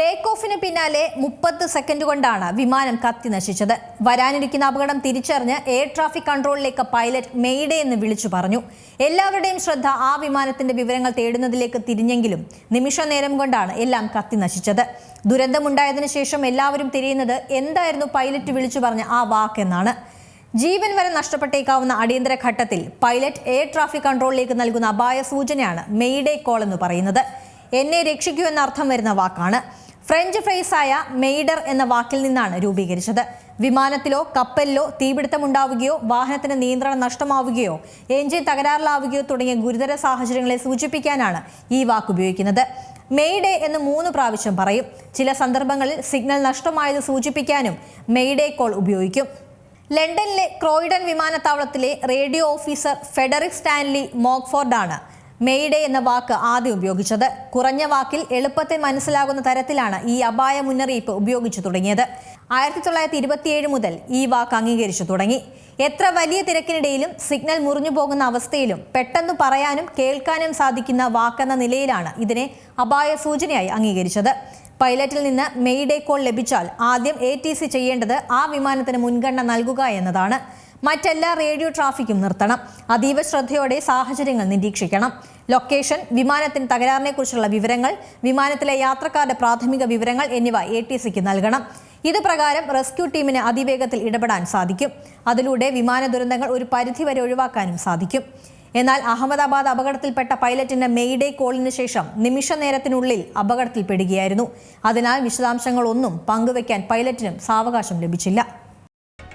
Take ഓഫിന് പിന്നാലെ മുപ്പത് second കൊണ്ടാണ് വിമാനം കത്തി നശിച്ചത്. വരാനിരിക്കുന്ന അപകടം തിരിച്ചറിഞ്ഞ് എയർ ട്രാഫിക് കൺട്രോളിലേക്ക് പൈലറ്റ് മെയ്ഡേ എന്ന് വിളിച്ചു പറഞ്ഞു. എല്ലാവരുടെയും ശ്രദ്ധ ആ വിമാനത്തിന്റെ വിവരങ്ങൾ തേടുന്നതിലേക്ക് തിരിഞ്ഞെങ്കിലും നിമിഷ നേരം കൊണ്ടാണ് എല്ലാം കത്തി നശിച്ചത്. ദുരന്തമുണ്ടായതിനു ശേഷം എല്ലാവരും തിരിയുന്നത് എന്തായിരുന്നു പൈലറ്റ് വിളിച്ചു പറഞ്ഞ ആ വാക്കെന്നാണ് ജീവൻ വരെ നഷ്ടപ്പെട്ടേക്കാവുന്ന അടിയന്തര ഘട്ടത്തിൽ പൈലറ്റ് എയർ ട്രാഫിക് കൺട്രോളിലേക്ക് നൽകുന്ന അപായ സൂചനയാണ് മെയ്ഡേ കോൾ എന്ന് പറയുന്നത്. എന്നെ രക്ഷിക്കൂ എന്ന അർത്ഥം വരുന്ന വാക്കാണ്. ഫ്രഞ്ച് ഫ്രേസായ മെയ്ഡർ എന്ന വാക്കിൽ നിന്നാണ് രൂപീകരിച്ചത്. വിമാനത്തിലോ കപ്പലിലോ തീപിടുത്തമുണ്ടാവുകയോ വാഹനത്തിന് നിയന്ത്രണം നഷ്ടമാവുകയോ എഞ്ചിൻ തകരാറിലാവുകയോ തുടങ്ങിയ ഗുരുതര സാഹചര്യങ്ങളെ സൂചിപ്പിക്കാനാണ് ഈ വാക്ക് ഉപയോഗിക്കുന്നത്. മെയ്ഡേ എന്ന് മൂന്ന് പ്രാവശ്യം പറയും. ചില സന്ദർഭങ്ങളിൽ സിഗ്നൽ നഷ്ടമായത് സൂചിപ്പിക്കാനും മെയ്ഡേ കോൾ ഉപയോഗിക്കും. ലണ്ടനിലെ ക്രോയിഡൻ വിമാനത്താവളത്തിലെ റേഡിയോ ഓഫീസർ ഫെഡറിക് സ്റ്റാൻലി മോക്ഫോർഡാണ് മെയ്ഡേ എന്ന വാക്ക് ആദ്യം ഉപയോഗിച്ചത്. കുറഞ്ഞ വാക്കിൽ എളുപ്പത്തിൽ മനസ്സിലാകുന്ന തരത്തിലാണ് ഈ അപായ മുന്നറിയിപ്പ് ഉപയോഗിച്ചു തുടങ്ങിയത്. ആയിരത്തി തൊള്ളായിരത്തി ഇരുപത്തിയേഴ് മുതൽ ഈ വാക്ക് അംഗീകരിച്ചു തുടങ്ങി. എത്ര വലിയ തിരക്കിനിടയിലും സിഗ്നൽ മുറിഞ്ഞു പോകുന്ന അവസ്ഥയിലും പെട്ടെന്ന് പറയാനും കേൾക്കാനും സാധിക്കുന്ന വാക്കെന്ന നിലയിലാണ് ഇതിനെ അപായ സൂചനയായി അംഗീകരിച്ചത്. പൈലറ്റിൽ നിന്ന് മെയ്ഡേ കോൾ ലഭിച്ചാൽ ആദ്യം എ ചെയ്യേണ്ടത് ആ വിമാനത്തിന് മുൻഗണന നൽകുക എന്നതാണ്. മറ്റെല്ലാ റേഡിയോ ട്രാഫിക്കും നിർത്തണം. അതീവ ശ്രദ്ധയോടെ സാഹചര്യങ്ങൾ നിരീക്ഷിക്കണം. ലൊക്കേഷൻ വിമാനത്തിന് തകരാറിനെക്കുറിച്ചുള്ള വിവരങ്ങൾ വിമാനത്തിലെ യാത്രക്കാരുടെ പ്രാഥമിക വിവരങ്ങൾ എന്നിവ എ ടി സിക്ക് നൽകണം. ഇത് പ്രകാരം റെസ്ക്യൂ ടീമിന് അതിവേഗത്തിൽ ഇടപെടാൻ സാധിക്കും. അതിലൂടെ വിമാന ദുരന്തങ്ങൾ ഒരു പരിധിവരെ ഒഴിവാക്കാനും സാധിക്കും. എന്നാൽ അഹമ്മദാബാദ് അപകടത്തിൽപ്പെട്ട പൈലറ്റിന്റെ മെയ്ഡേ കോളിന് ശേഷം നിമിഷ നേരത്തിനുള്ളിൽ അപകടത്തിൽപ്പെടുകയായിരുന്നു. അതിനാൽ വിശദാംശങ്ങളൊന്നും പങ്കുവയ്ക്കാൻ പൈലറ്റിനും സാവകാശം ലഭിച്ചില്ല.